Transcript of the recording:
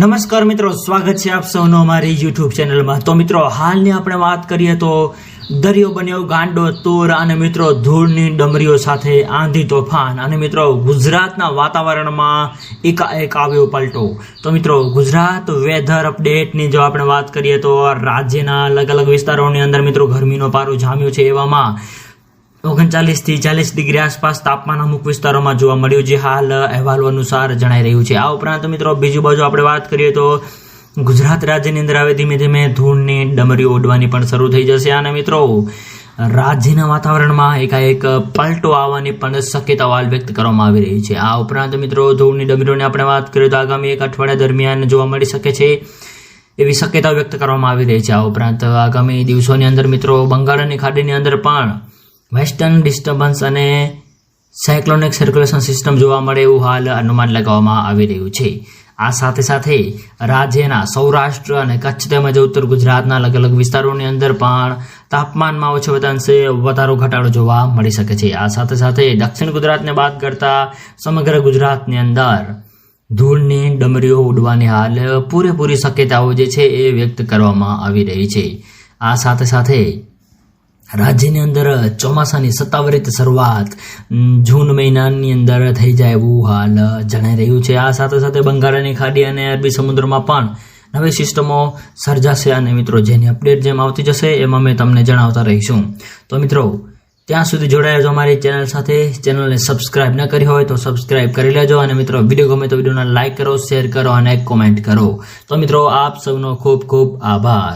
નમસ્કાર મિત્રો, સ્વાગત છે આપ સૌનો અમારી યુટ્યુબ ચેનલમાં. તો મિત્રો, હાલની આપણે વાત કરીએ તો દરિયો બન્યો ગાંડો, તૂર અને મિત્રો, ધૂળની ડમરીઓ સાથે આંધી તોફાન. અને મિત્રો, ગુજરાતના વાતાવરણમાં એકાએક આવ્યો પલટો. તો મિત્રો, ગુજરાત વેધર અપડેટની જો આપણે વાત કરીએ તો રાજ્યના અલગ અલગ વિસ્તારોની અંદર મિત્રો ગરમીનો પારો જામ્યો છે એવામાં ઓગણચાલીસથી ચાલીસ ડિગ્રી આસપાસ તાપમાન અમુક વિસ્તારોમાં જોવા મળ્યું જે હાલ અહેવાલો અનુસાર જણાઈ રહ્યું છે. આ ઉપરાંત મિત્રો, બીજી બાજુ આપણે વાત કરીએ તો ગુજરાત રાજ્યની અંદર હવે ધીમે ધીમે ધૂળની ડમરીઓ ઉડવાની પણ શરૂ થઈ જશે. અને મિત્રો, રાજ્યના વાતાવરણમાં એકાએક પલટો આવવાની પણ શક્યતાઓ હાલ વ્યક્ત કરવામાં આવી રહી છે. આ ઉપરાંત મિત્રો, ધૂળની ડમરીઓની આપણે વાત કરીએ તો આગામી એક અઠવાડિયા દરમિયાન જોવા મળી શકે છે એવી શક્યતા વ્યક્ત કરવામાં આવી રહી છે. આ ઉપરાંત આગામી દિવસોની અંદર મિત્રો બંગાળની ખાડીની અંદર પણ વેસ્ટર્ન ડિસ્ટર્બન્સ અને સાયક્લોનિક સર્ક્યુલેશન સિસ્ટમ જોવા મળે એવું હાલ અનુમાન લગાવવામાં આવી રહ્યું છે. આ સાથે સાથે રાજ્યના સૌરાષ્ટ્ર અને કચ્છ તેમજ ઉત્તર ગુજરાતના અલગ અલગ વિસ્તારોની અંદર પણ તાપમાનમાં ઓછો વતાંશે વધારો ઘટાડો જોવા મળી શકે છે. આ સાથે સાથે દક્ષિણ ગુજરાતને બાદ કરતા સમગ્ર ગુજરાતની અંદર ધૂળની ડમરીઓ ઉડવાની હાલ પૂરેપૂરી શક્યતાઓ જે છે એ વ્યક્ત કરવામાં આવી રહી છે. આ સાથે સાથે રાજ્યની અંદર ચોમાસાની સત્તાવરિત શરૂઆત જૂન મહિનાની અંદર થઈ જાય એવું હાલ જણાઈ રહ્યું છે. આ સાથે સાથે બંગાળાની ખાડી અને અરબી સમુદ્રમાં પણ નવી સિસ્ટમો સર્જાશે અને મિત્રો, જેની અપડેટ જેમ આવતી જશે એમાં અમે તમને જણાવતા રહીશું. તો મિત્રો, ત્યાં સુધી જોડાયા જો અમારી ચેનલ સાથે. ચેનલને સબસ્ક્રાઇબ ન કરી હોય તો સબસ્ક્રાઇબ કરી લેજો અને મિત્રો, વીડિયો ગમે તો વિડીયોને લાઇક કરો, શેર કરો અને કોમેન્ટ કરો. તો મિત્રો, આપ સૌનો ખૂબ ખૂબ આભાર.